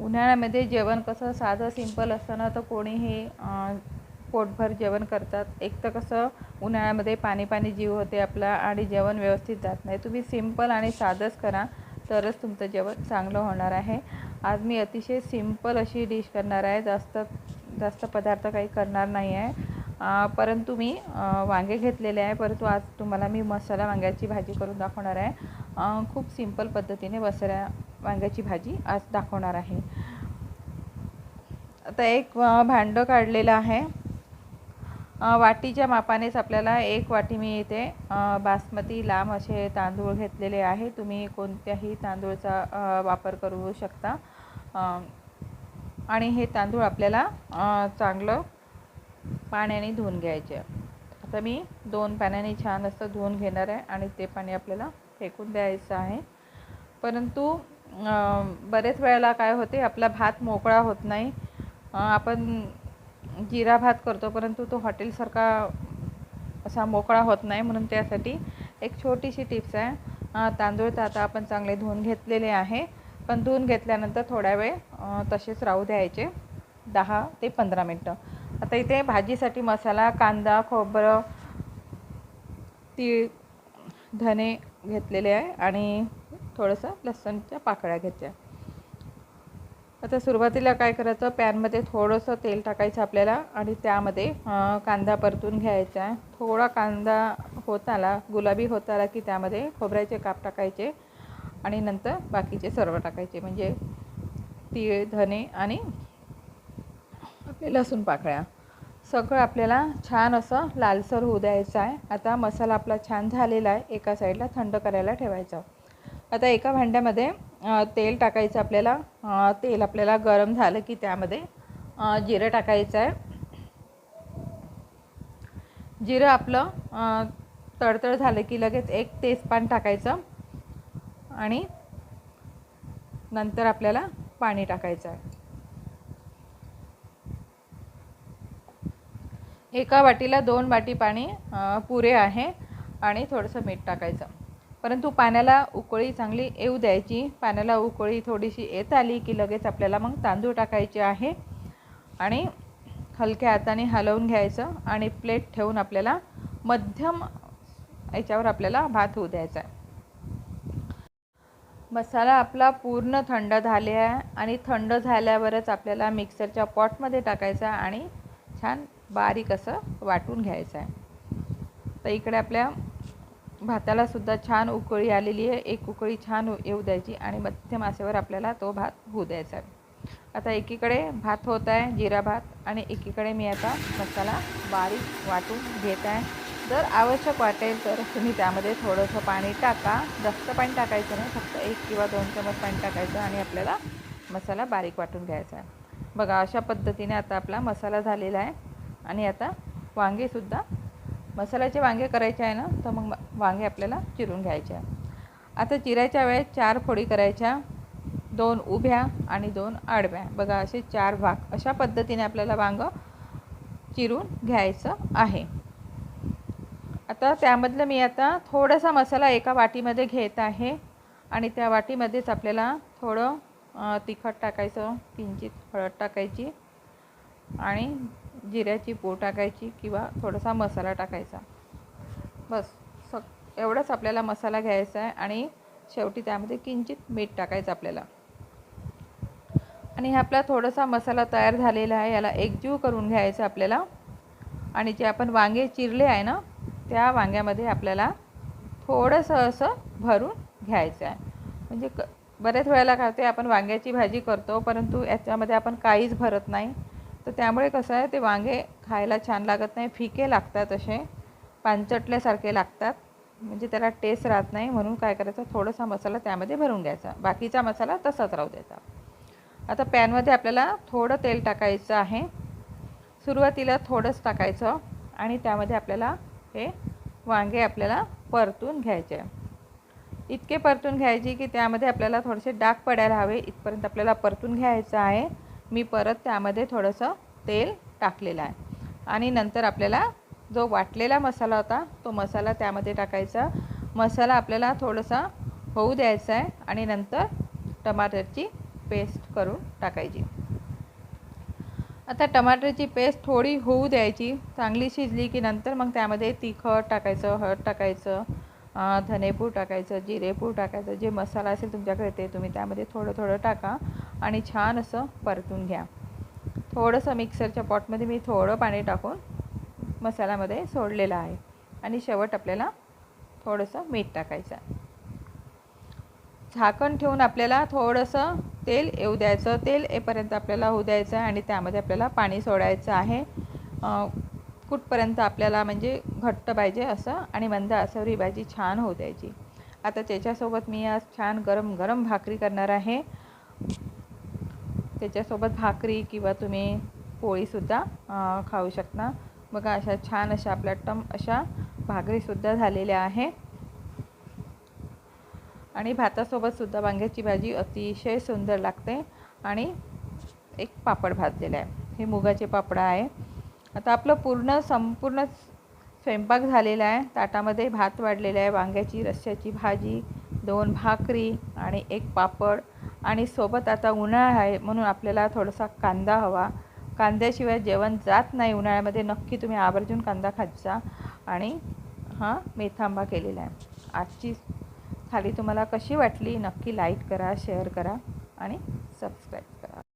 उन्हाळ्यामध्ये जेवण कसं साधं सिंपल असतं ना तर कोणीही पोटभर जेवण करतात. एक तर कसं उन्हाळ्यामध्ये पाणी पाणी जीव होते आपला आणि जेवण व्यवस्थित जात नाही. तुम्ही सिंपल आणि साधंच करा तरच तुमचं जेवण चांगलं होणार आहे. आज मी अतिशय सिंपल अशी डिश करणार आहे. जास्त जास्त पदार्थ काही करणार नाही आहे. परंतु मी वांगे घेतलेले आहे. परंतु आज तुम्हाला मी मसाला वांग्याची भाजी करून दाखवणार आहे. खूप सिंपल पद्धतीने बसऱ्या वांग्याची भाजी आज दाखवणार आहे. आता एक भांडं काढलेलं आहे. वाटीच्या मापानेच आपल्याला एक वाटी मी इथे बासमती लांब असे तांदूळ घेतलेले आहे. तुम्ही कोणत्याही तांदूळचा वापर करू शकता. आणि हे तांदूळ आपल्याला चांगलं पाण्याने धुवून घ्यायचे. आता मी दोन पाण्याने छान असं धुवून घेणार आहे आणि ते पाणी आपल्याला फेकून द्यायचं आहे. परंतु बरेच वेळेला काय होते आपला भात मोकळा होत नाही. आपण जिरा भात करतो परंतु तो हॉटेलसारखा असा मोकळा होत नाही म्हणून त्यासाठी एक छोटीशी टिप्स आहे. तांदूळ तर आता आपण चांगले धुवून घेतलेले आहे पण धुवून घेतल्यानंतर थोड्या वेळ तसेच राहू द्यायचे दहा ते पंधरा मिनटं. आता इथे भाजीसाठी मसाला कांदा खोबरं तीळ धने घेतलेले आहे आणि थोडंसं लसणच्या पाकळ्या घ्यायच्या. आता सुरुवातीला काय करायचं? पॅनमध्ये थोडंसं तेल टाकायचं आपल्याला आणि त्यामध्ये कांदा परतून घ्यायचा. आहे थोडा कांदा होत आला गुलाबी होत आला की त्यामध्ये खोबऱ्याचे काप टाकायचे आणि नंतर बाकीचे सर्व टाकायचे. म्हणजे तीळ धने आणि आपले लसूण पाकळ्या. सगळं आपल्याला छान असं लालसर होऊ द्यायचं आहे. आता मसाला आपला छान झालेला आहे. एका साईडला थंड करायला ठेवायचा. आता एका भांड्यामध्ये तेल टाकायचं आपल्याला. तेल आपल्याला गरम झालं की त्यामध्ये जिरं टाकायचं आहे. जिरं आपलं तडतड झालं की लगेच एक तेजपान टाकायचं. आणि नंतर आपल्याला पाणी टाकायचं आहे. एका वाटीला दोन वाटी पाणी पुरे आहे. आणि थोडंसं मीठ टाकायचं. परंतु पाण्याला उकळी चांगली येऊ द्यायची. पाण्याला उकळी थोडीशी येत आली की लगेच आपल्याला मग तांदूळ टाकायचे आहे. आणि हलक्या हाताने हलवून घ्यायचं आणि प्लेट ठेवून आपल्याला मध्यम याच्यावर आपल्याला भात होऊ द्यायचा आहे. मसाला आपला पूर्ण थंड झाले आहे आणि थंड झाल्यावरच आपल्याला मिक्सरच्या पॉटमध्ये टाकायचा आणि छान बारीक असं वाटून घ्यायचं आहे. तर इकडे आपल्या भातालासुद्धा छान उकळी आलेली आहे. एक उकळी छान येऊ द्यायची आणि मध्यम आसेवर आपल्याला तो भात होऊ द्यायचा आहे. आता एकीकडे भात होत आहे जिरा भात आणि एकीकडे मी आता मसाला बारीक वाटून घेत आहे. जर आवश्यक वाटेल तर तुम्ही त्यामध्ये थोडंसं पाणी टाका. जास्त पाणी टाकायचं नाही फक्त एक किंवा दोन चमच पाणी टाकायचं आणि आपल्याला मसाला बारीक वाटून घ्यायचा आहे. बघा अशा पद्धतीने आता आपला मसाला झालेला आहे. आणि आता वांगेसुद्धा मसाल्याचे वांगे करायचे आहे ना तर मग वांगे आपल्याला चिरून घ्यायचे आहे. आता चिरायच्या वेळेस चार फोडी करायच्या. दोन उभ्या आणि दोन आडव्या. बघा असे चार भाग. अशा पद्धतीने आपल्याला वांगं चिरून घ्यायचं आहे. आता त्यामधलं मी आता थोडासा मसाला एका वाटीमध्ये घेत आहे. आणि त्या वाटीमध्येच आपल्याला थोडं तिखट टाकायचं किंचित हळद टाकायची. आणि जिऱ्याची पो टाकायची किंवा थोडासा मसाला टाकायचा. बस स एवढाच आपल्याला मसाला घ्यायचा आहे आणि शेवटी त्यामध्ये किंचित मीठ टाकायचं आपल्याला. आणि हा आपला थोडासा मसाला तयार झालेला आहे याला एकजीव करून घ्यायचा आपल्याला. आणि जे आपण वांगे चिरले आहे ना त्या वांग्यामध्ये आपल्याला थोडंसं असं भरून घ्यायचं आहे. म्हणजे क बऱ्याच वेळेला काय होते आपण वांग्याची भाजी करतो परंतु याच्यामध्ये आपण काहीच भरत नाही. तर त्यामुळे कसं आहे ते वांगे खायला छान लागत नाही. फिके लागतात असे. पानचटल्यासारखे लागतात. म्हणजे त्याला टेस्ट राहत नाही. म्हणून काय करायचं थोडासा मसाला त्यामध्ये भरून घ्यायचा. बाकीचा मसाला तसाच राहू द्यायचा. आता पॅनमध्ये आपल्याला थोडं तेल टाकायचं आहे. सुरुवातीला थोडंच टाकायचं आणि त्यामध्ये आपल्याला हे वांगे आपल्याला परतून घ्यायचे. इतके परतून घ्यायचे की त्यामध्ये आपल्याला थोडेसे डाग पडायला हवे. इथपर्यंत आपल्याला परतून घ्यायचं आहे. मी परत त्यामध्ये थोडंसं तेल टाकलेलं आहे. आणि नंतर आपल्याला जो वाटलेला मसाला होता तो मसाला त्यामध्ये टाकायचा. मसाला आपल्याला थोडासा होऊ द्यायचा आहे आणि नंतर टमाटरची पेस्ट करून टाकायची. आता टमाटरची पेस्ट थोडी होऊ द्यायची चांगली शिजली की नंतर मग त्यामध्ये तिखट टाकायचं हळद टाकायचं धनेपूड टाकायचं जिरेपूड टाकायचं जे मसाला असेल तुमच्याकडे ते तुम्ही त्यामध्ये थोडं थोडं टाका. आणि छान असं परतून घ्या. थोडंसं मिक्सरच्या पॉटमध्ये मी थोडं पाणी टाकून मसाल्यामध्ये सोडलेलं आहे. आणि शेवट आपल्याला थोडंसं मीठ टाकायचं झाकण ठेवून आपल्याला थोडंसं तेल येऊ द्यायचं. तेल येपर्यंत आपल्याला होऊ द्यायचं आहे आणि त्यामध्ये आपल्याला पाणी सोडायचं आहे. कुठपर्यंत आपल्याला म्हणजे घट्ट पाहिजे असं आणि मंद असं ही भाजी छान होऊ द्यायची. आता त्याच्यासोबत मी आज छान गरम गरम भाकरी करणार आहे. त्याच्यासोबत भाकरी किंवा तुम्ही पोळीसुद्धा खाऊ शकता. बघा अशा छान अशा आपल्या टम अशा भाकरीसुद्धा झालेल्या आहे. आणि भातासोबतसुद्धा वांग्याची भाजी अतिशय सुंदर लागते आणि एक पापड भाजलेला आहे. हे मुगाचे पापड आहे. आता आपलं पूर्ण संपूर्ण स्वयंपाक झालेला आहे. ताटामध्ये भात वाढलेला आहे वांग्याची रस्स्याची भाजी दोन भाकरी आणि एक पापड. आणि सोबत आता उन्हाळा आहे म्हणून आपल्याला थोडासा कांदा हवा. कांद्याशिवाय जेवण जात नाही उन्हाळ्यामध्ये. नक्की तुम्ही आवर्जून कांदा खायचा आणि हा मेथांबा केलेला आहे. आजची थाळी तुम्हाला कशी वाटली? नक्की लाईक करा शेअर करा आणि सबस्क्राईब